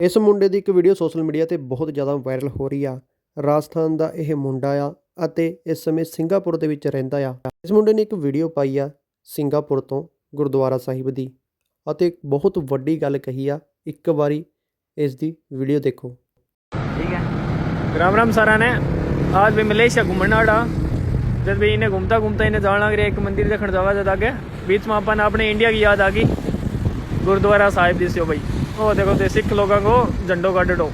ਇਸ ਮੁੰਡੇ ਦੀ ਇੱਕ ਵੀਡੀਓ ਸੋਸ਼ਲ ਮੀਡੀਆ ਤੇ ਬਹੁਤ ਜ਼ਿਆਦਾ ਵਾਇਰਲ ਹੋ ਰਹੀ ਆ ਰਾਜਸਥਾਨ ਦਾ ਇਹ ਮੁੰਡਾ ਆ ਅਤੇ ਇਸ ਸਮੇਂ ਸਿੰਗਾਪੁਰ ਦੇ ਵਿੱਚ ਰਹਿੰਦਾ ਆ ਇਸ ਮੁੰਡੇ ਨੇ ਇੱਕ ਵੀਡੀਓ ਪਾਈ ਆ ਸਿੰਗਾਪੁਰ ਤੋਂ ਗੁਰਦੁਆਰਾ ਸਾਹਿਬ ਦੀ ਅਤੇ ਇੱਕ ਬਹੁਤ ਵੱਡੀ ਗੱਲ ਕਹੀ ਆ ਇੱਕ ਵਾਰੀ ਇਸ ਦੀ ਵੀਡੀਓ ਦੇਖੋ ठीक है राम राम सारा ने आज भी मलेशिया घूमने आड़ा जब भी इन्हें घूमता घूमता इन्हें जान लग रहा एक मंदिर देखने जावा जद आगे बीच में अपन अपने इंडिया की याद आ गई गुरुद्वारा साहिब दिसो भाई ओ देखो ते सिख लोगों को झंडो काट दो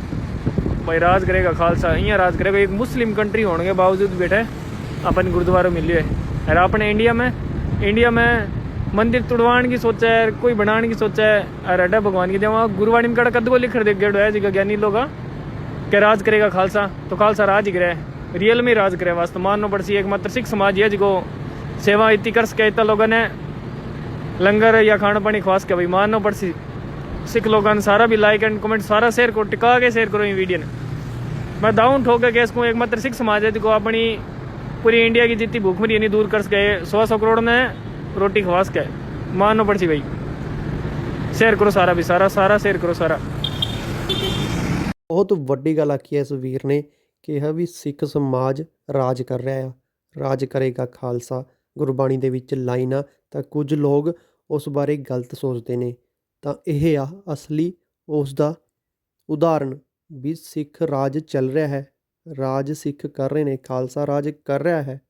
भाई राज करेगा खालसा यहाँ राज करेगा एक मुस्लिम कंट्री होने के बावजूद बैठे अपन गुरुद्वारा मिलियो है और अपने इंडिया में इंडिया में मंदिर तुड़वाने की सोचा है कोई बनाने की सोचा है और अड्डा भगवान की देवा गुरुवाणी में कड़ा कद को लिख दे गेड़ो है जी ज्ञानी लोग कि राज करेगा खालसा तो खालसा राज ही करे रियल में राज करे वास्तव मानना पड़सी एक मात्र सिख समाज है जिको सेवा इतनी कर सके इतना लोगों ने लंगर या खाना पानी खवा सके भाई मानना पड़सी सिख लोगों ने सारा भी लाइक एंड कमेंट सारा शेयर करो टिका के शेयर करो ये वीडियो ने मैं दाऊं ठोक के इसको एक मात्र सिख समाज है जिको अपनी पूरी इंडिया की जितनी भूखमरी नहीं दूर कर सके सौ सौ करोड़ ने रोटी खवा सके मानना पड़सी भाई शेयर करो सारा भी सारा सारा शेयर करो सारा ਬਹੁਤ ਵੱਡੀ ਗੱਲ ਆਖੀ ਹੈ ਇਸ ਵੀਰ ਨੇ ਕਿਹਾ ਵੀ ਸਿੱਖ ਸਮਾਜ ਰਾਜ ਕਰ ਰਿਹਾ ਆ ਰਾਜ ਕਰੇਗਾ ਖਾਲਸਾ ਗੁਰਬਾਣੀ ਦੇ ਵਿੱਚ ਲਾਈਨ ਆ, ਤਾਂ ਕੁਝ ਲੋਕ ਉਸ ਬਾਰੇ ਗਲਤ ਸੋਚਦੇ ਨੇ। ਤਾਂ ਇਹ ਆ ਅਸਲੀ ਉਸ ਦਾ ਉਦਾਹਰਣ ਵੀ ਸਿੱਖ ਰਾਜ ਚੱਲ ਰਿਹਾ ਹੈ। ਰਾਜ ਸਿੱਖ ਕਰ ਰਹੇ ਨੇ, ਖਾਲਸਾ ਰਾਜ ਕਰ ਰਿਹਾ ਹੈ।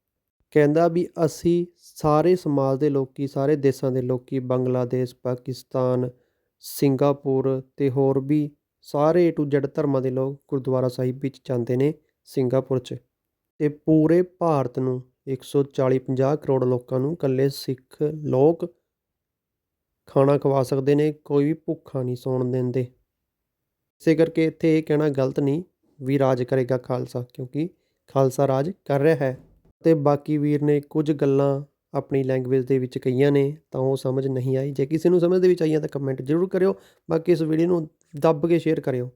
ਕਹਿੰਦਾ ਵੀ ਅਸੀਂ ਸਾਰੇ ਸਮਾਜ ਦੇ ਲੋਕੀ, ਸਾਰੇ ਦੇਸ਼ਾਂ ਦੇ ਲੋਕੀ, ਬੰਗਲਾਦੇਸ਼, ਪਾਕਿਸਤਾਨ, ਸਿੰਗਾਪੁਰ ਤੇ ਹੋਰ ਵੀ ਸਾਰੇ ਟੂ ਜੈਡ ਧਰਮਾਂ ਦੇ ਲੋਕ ਗੁਰਦੁਆਰਾ ਸਾਹਿਬ ਵਿੱਚ ਜਾਂਦੇ ਨੇ ਸਿੰਗਾਪੁਰ 'ਚ। ਤੇ ਪੂਰੇ ਭਾਰਤ ਨੂੰ 140 50 ਕਰੋੜ ਲੋਕਾਂ ਨੂੰ ਇਕੱਲੇ ਸਿੱਖ ਲੋਕ ਖਾਣਾ ਖਵਾ ਸਕਦੇ ਨੇ, ਕੋਈ ਵੀ ਭੁੱਖਾ ਨਹੀਂ ਸੌਣ ਦਿੰਦੇ। ਇਸੇ ਕਰਕੇ ਇੱਥੇ ਇਹ ਕਹਿਣਾ ਗਲਤ ਨਹੀਂ ਵੀ ਰਾਜ ਕਰੇਗਾ ਖਾਲਸਾ, ਕਿਉਂਕਿ ਖਾਲਸਾ ਰਾਜ ਕਰ ਰਿਹਾ ਹੈ। ਤੇ ਬਾਕੀ ਵੀਰ ਨੇ ਕੁਝ ਗੱਲਾਂ ਆਪਣੀ ਲੈਂਗੁਏਜ ਦੇ ਵਿੱਚ ਕਹੀਆਂ ਨੇ, ਤਾਂ ਉਹ ਸਮਝ ਨਹੀਂ ਆਈ। ਜੇ ਕਿਸੇ ਨੂੰ ਸਮਝ ਦੇ ਵਿੱਚ ਆਈਆਂ ਤਾਂ ਕਮੈਂਟ ਜ਼ਰੂਰ ਕਰਿਓ। ਬਾਕੀ ਇਸ ਵੀਡੀਓ ਨੂੰ ਦੱਬ ਕੇ ਸ਼ੇਅਰ ਕਰਿਓ।